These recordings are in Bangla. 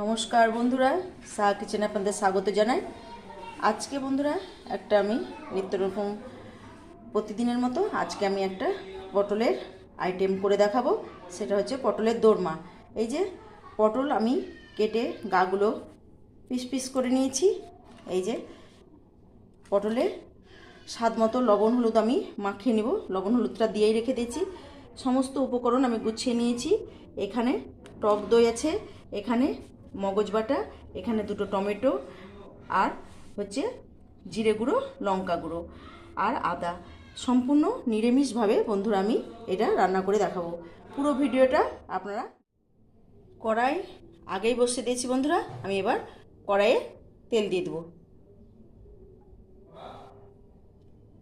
নমস্কার বন্ধুরা সাহা কিচেনে আপনাদের স্বাগত জানাই। আজকে বন্ধুরা, একটা আমি নিত্য রকম প্রতিদিনের মতো আজকে আমি একটা পটলের আইটেম করে দেখাবো। সেটা হচ্ছে পটলের দোরমা। এই যে পটল আমি কেটে গাগুলো পিস পিস করে নিয়েছি। এই যে পটলে স্বাদ মতো লবণ, হলুদ আমি মাখিয়ে নেব। লবণ, হলুদটা দিয়েই রেখে দিয়েছি। সমস্ত উপকরণ আমি গুছিয়ে নিয়েছি। এখানে টক দই আছে, এখানে মগজ বাটা, এখানে দুটো টমেটো আর হচ্ছে জিরে গুঁড়ো, লঙ্কা গুঁড়ো আর আদা। সম্পূর্ণ নিরামিষভাবে বন্ধুরা আমি এটা রান্না করে দেখাবো। পুরো ভিডিওটা আপনারা কড়াই আগেই বসিয়ে দিয়েছি বন্ধুরা, আমি এবার কড়াইয়ে তেল দিয়ে দেবো।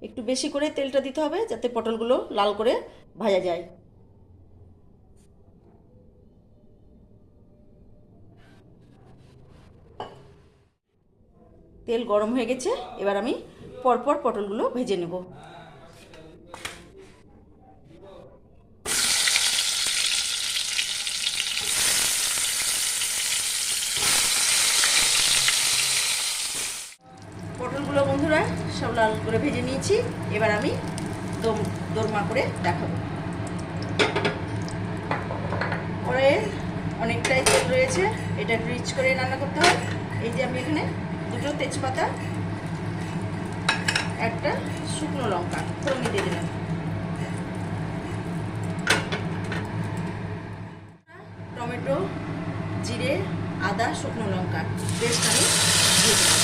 একটু বেশি করে তেলটা দিতে হবে যাতে পটলগুলো লাল করে ভাজা যায়। তেল গরম হয়ে গেছে, এবার আমি পরপর পটলগুলো ভেজে নেব। পটলগুলো বন্ধুরা সব লাল করে ভেজে নিয়েছি, এবার আমি দম, দোরমা করে দেখাবো। পরে অনেকটাই তেল রয়েছে, এটা রিচ করে রান্না করতে হয়। এই যে আমি এখানে দুটো তেজপাতা, একটা শুকনো লঙ্কা, ফোড়নে দিয়ে দিলাম। টমেটো, জিরে, আদা, শুকনো লঙ্কা পেস্ট আমি দিলাম।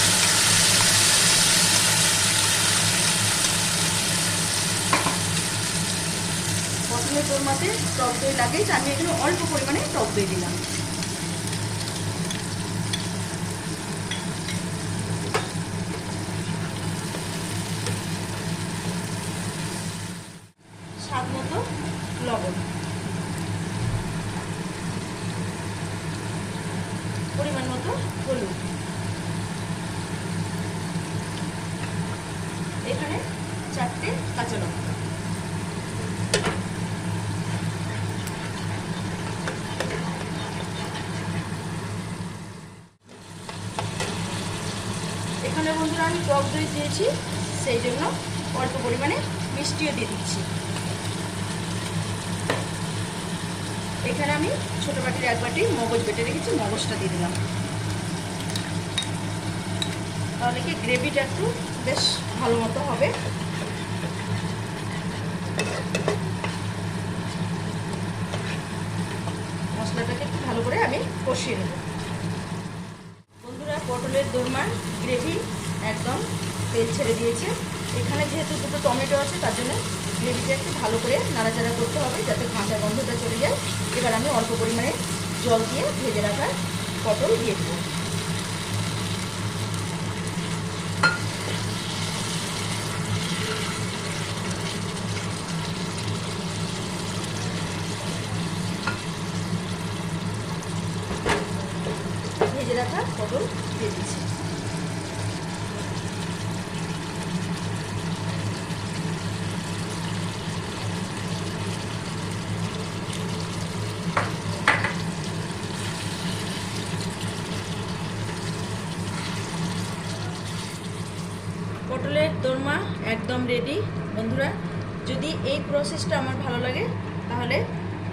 পটলের দোরমাতে টক দই লাগে আমি এখানে অল্প পরিমাণে টক দই দিলাম স্বাদ মতো লবণ পরিমাণ এখানে চারটে কাঁচা লঙ্কা। এখানে বন্ধুরা আমি টক দই দিয়েছি, সেই জন্য অল্প পরিমাণে মিষ্টিও দিয়ে দিচ্ছি। এখানে আমি ছোটো বাটির এক বাটি মগজ বেটে রেখেছি, মগজটা দিয়ে দিলাম। তাহলে কি গ্রেভিটা একটু বেশ ভালো মতো হবে? মশলাটাকে একটু ভালো করে আমি কষিয়ে নেব। বন্ধুরা, পটলের দোরমার গ্রেভি একদম তেল ছেড়ে দিয়েছে। এখানে যেহেতু দুটো টমেটো আছে, তার জন্য গ্রেভিটা একটু ভালো করে নাড়াচাড়া করতে হবে যাতে কাঁচা গন্ধটা চলে যায়। এবার আমি অল্প পরিমাণে জল দিয়ে ভেজে রাখা পটল দিয়ে দেবো। ভেজে রাখা পটল দিয়ে দিচ্ছি। পটলের দোরমা একদম রেডি বন্ধুরা, যদি এই প্রসেসটা আমার ভালো লাগে, তাহলে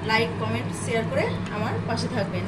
লাইক কমেন্ট শেয়ার করে আমার পাশে থাকবেন।